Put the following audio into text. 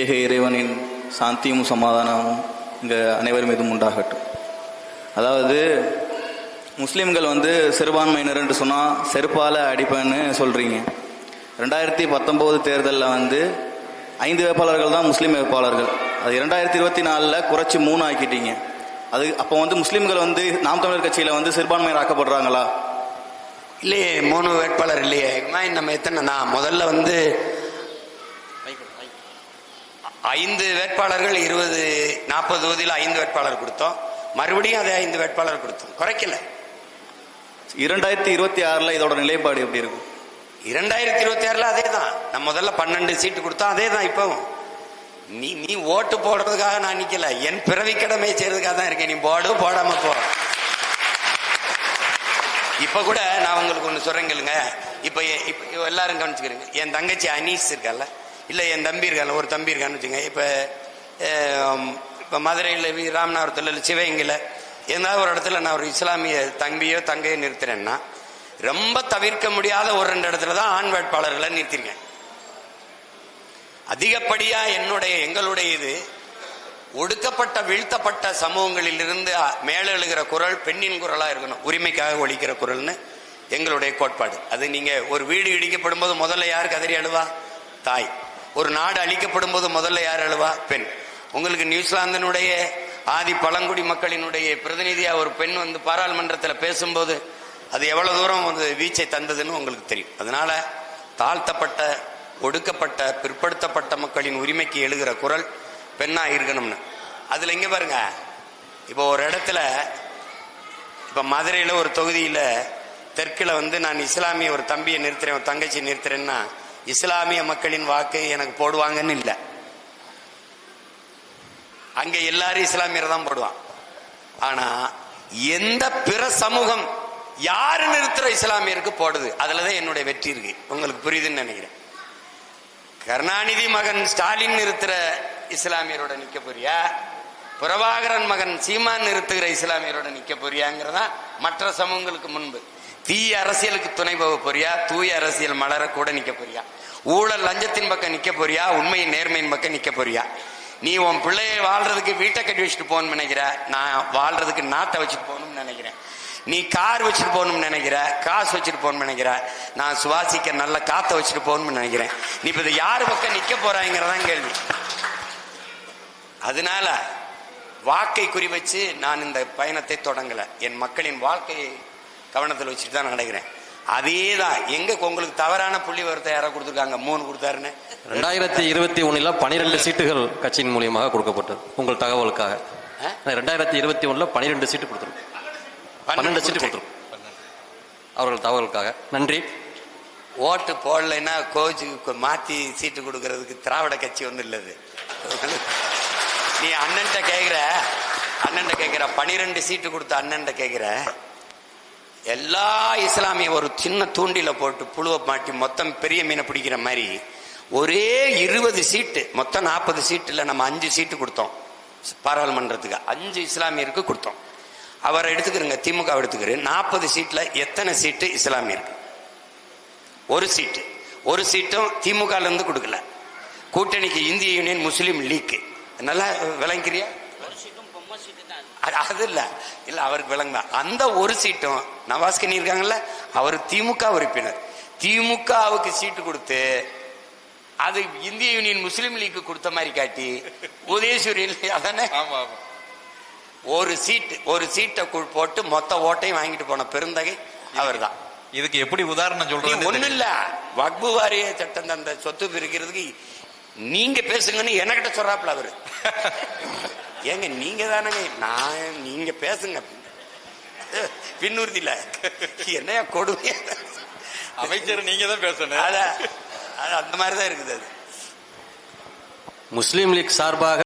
ஏக இறைவனின் சாந்தியும் சமாதானமும் இங்கே அனைவர் மீதும் உண்டாகட்டும். அதாவது முஸ்லீம்கள் வந்து சிறுபான்மையினர் என்று சொன்னால் செருப்பால் அடிப்பேன்னு சொல்கிறீங்க ரெண்டாயிரத்தி பத்தொம்போது தேர்தலில் வந்து ஐந்து வேட்பாளர்கள் தான் முஸ்லீம் வேட்பாளர்கள். அது இரண்டாயிரத்தி இருபத்தி நாலில் குறைச்சி மூணு ஆக்கிட்டீங்க. அது அப்போ வந்து முஸ்லீம்கள் வந்து நாம் தமிழர் கட்சியில் வந்து சிறுபான்மையர் ஆக்கப்படுறாங்களா? இல்லையே மூணு வேட்பாளர் இல்லையே. நம்ம எத்தனை? நான் முதல்ல வந்து ஐந்து வேட்பாளர்கள் இருபது நாற்பது தொகுதியில் ஐந்து வேட்பாளர் கொடுத்தோம். மறுபடியும் அதே ஐந்து வேட்பாளர் கொடுத்தோம். குறைக்கல. இரண்டாயிரத்தி இருபத்தி ஆறில் இதோட நிலைப்பாடு எப்படி இருக்கும்? இரண்டாயிரத்தி இருபத்தி ஆறுல அதே தான் நான் முதல்ல பன்னெண்டு சீட்டு கொடுத்தோம் அதே தான் இப்பவும் நீ நீ ஓட்டு போடுறதுக்காக நான் நிக்கல. என் பிறவி கடமை செய்யறதுக்காக தான் இருக்கேன். நீ போடு போடாம போ. இப்ப கூட நான் உங்களுக்கு ஒண்ணு இப்ப எ- இப்ப எல்லாரும் கவனிச்சுக்கிறீங்க. என் தங்கச்சி அனீஸ் இருக்கல்ல. இல்லை என் தம்பி இருக்கல ஒரு தம்பி இருக்கான்னு வச்சுங்க இப்போ இப்போ மதுரையில் ராமநாதபுரத்தில் இல்லை சிவகங்கையில் ஏதாவது ஒரு இடத்துல நான் ஒரு இஸ்லாமிய தம்பியோ தங்கையோ நிறுத்துறேன்னா ரொம்ப தவிர்க்க முடியாத ஒரு ரெண்டு இடத்துல தான் ஆண் வேட்பாளர்களை நிறுத்திருக்கேன் அதிகப்படியாக என்னுடைய எங்களுடைய இது ஒடுக்கப்பட்ட வீழ்த்தப்பட்ட சமூகங்களிலிருந்து மேலெழுகிற குரல் பெண்ணின் குரலாக இருக்கணும் உரிமைக்காக ஒழிக்கிற குரல்னு எங்களுடைய கோட்பாடு. அது நீங்கள் ஒரு வீடு இடிக்கப்படும் போது முதல்ல யார் கதறி அழுவா? தாய். ஒரு நாடு அழிக்கப்படும் போது முதல்ல யார் அழுவா? பெண். உங்களுக்கு நியூசிலாந்தினுடைய ஆதி பழங்குடி மக்களினுடைய பிரதிநிதியாக ஒரு பெண் வந்து பாராளுமன்றத்தில் பேசும்போது அது எவ்வளவு தூரம் வந்து வீச்சை தந்ததுன்னு உங்களுக்கு தெரியும். அதனால தாழ்த்தப்பட்ட ஒடுக்கப்பட்ட பிற்படுத்தப்பட்ட மக்களின் உரிமைக்கு எழுகிற குரல் பெண்ணாக இருக்கணும்னு. அதில் இங்கே பாருங்க. இப்போ ஒரு இடத்துல இப்போ மதுரையில் ஒரு தொகுதியில் தெற்கில் வந்து நான் இஸ்லாமிய ஒரு தம்பியை நிறுத்துறேன் ஒரு தங்கச்சி நிறுத்துறேன்னா இஸ்லாமிய மக்களின் வாக்கு எனக்கு போடுவாங்கன்னு இல்லை. அங்க எல்லாரும் இஸ்லாமியர் தான் போடுவான் ஆனா எந்த பிற சமூகம் யாரு நிறுத்துற இஸ்லாமியருக்கு போடுது? அதுலதான் என்னுடைய வெற்றி இருக்கு. உங்களுக்கு புரியுதுன்னு நினைக்கிறேன். கருணாநிதி மகன் ஸ்டாலின் நிறுத்துற இஸ்லாமியரோட நிக்க போறியா? பிரபாகரன் மகன் சீமான் நிறுத்துகிற இஸ்லாமியரோட நிக்க போறியாங்கிறதா மற்ற சமூகங்களுக்கு முன்பு. தீய அரசியலுக்கு துணை போக போறியா? தூய அரசியல் மலர கூட நிக்க போறியா? ஊழல் லஞ்சத்தின் பக்கம் நிக்க போறியா? உண்மையின் நேர்மையின் பக்கம் நிக்க போறியா? நீ உன் பிள்ளைய வாழ்றதுக்கு வீட்டை கட்டி வச்சுட்டு போகணும்னு நினைக்கிற? நான் வாழ்றதுக்கு நாட்டை வச்சுட்டு போகணும்னு நினைக்கிறேன் நீ கார் வச்சுட்டு போகணும்னு நினைக்கிற? காசு வச்சுட்டு போகணும்னு நினைக்கிற? நான் சுவாசிக்க நல்ல காற்றை வச்சுட்டு போகணும்னு நினைக்கிறேன். நீ இப்போ இது யாரு பக்கம் நிக்க போறாங்கிறதான் கேள்வி. அதனால வாக்கை குறி வச்சு நான் இந்த பயணத்தை தொடங்கல. என் மக்களின் வாழ்க்கையை கவனத்தில் வச்சுட்டு தான் நடக்கிறேன். அதே தான் எங்க உங்களுக்கு தவறான புள்ளி வரத்தை யாரோ கொடுத்துருக்காங்க? மூணு கொடுத்தாருன்னு. ரெண்டாயிரத்தி இருபத்தி ஒண்ணுல பனிரெண்டு சீட்டுகள் கட்சியின் மூலியமாக கொடுக்கப்பட்டது. உங்கள் தகவலுக்காக? ரெண்டாயிரத்தி இருபத்தி ஒண்ணுல பனிரெண்டு சீட்டு கொடுத்துரும் பன்னெண்டு சீட்டு கொடுத்துரும் அவர்கள் தகவலுக்காக. நன்றி. ஓட்டு போடலைன்னா கோச்சுக்கு மாத்தி சீட்டு கொடுக்கறதுக்கு திராவிட கட்சி வந்து இல்லது. நீ அண்ணன்ட்ட கேக்குற. அண்ணன்ட்ட கேக்குற. பனிரெண்டு சீட்டு கொடுத்த அண்ணன்ட்ட கேக்குற. எல்லா இஸ்லாமிய ஒரு சின்ன தூண்டில போட்டு புழுவை மாட்டி மொத்தம் பெரிய மீனை பிடிக்கிற மாதிரி ஒரே இருபது சீட்டு மொத்தம் நாற்பது சீட்டில் நம்ம அஞ்சு சீட்டு கொடுத்தோம். பாராளுமன்றத்துக்கு அஞ்சு இஸ்லாமியருக்கு கொடுத்தோம். அவரை எடுத்துக்கிறங்க திமுக எடுத்துக்கிற நாற்பது சீட்டில் எத்தனை சீட்டு இஸ்லாமியருக்கு? ஒரு சீட்டு. ஒரு சீட்டும் திமுகலேருந்து கொடுக்கல. கூட்டணிக்கு இந்திய யூனியன் முஸ்லீம் லீக்கு. நல்லா விளங்கிறியா அது- இல்ல. இல்ல அவருக்கு விளங்குதான் அந்த ஒரு சீட்டும் நவாஸ்கனி இருக்காங்கல்ல அவர் திமுக உறுப்பினர். திமுகவுக்கு சீட்டு கொடுத்து அது இந்திய யூனியன் முஸ்லீம் லீக் கொடுத்த மாதிரி காட்டி உதயசூரியன் அதானே? ஒரு சீட்டு ஒரு சீட்டை போட்டு மொத்த ஓட்டையும் வாங்கிட்டு போன பெருந்தகை அவர்தான். இதுக்கு எப்படி உதாரணம் சொல்றது ஒண்ணு இல்ல. வக்பு வாரிய சட்டம் அந்த சொத்து பிரிக்கிறதுக்கு நீங்க பேசுங்கன்னு என்கிட்ட சொல்றாப்ல அவரு. ஏங்க நீங்க தானங்க? நான் நீங்க பேசுங்க. பின்னுறுதியில. என்னையா கொடுமையா? அமைச்சர் நீங்க தான் பேசணும். அத அது அந்த மாதிரிதான் இருக்குது அது. முஸ்லீம் லீக் சார்பாக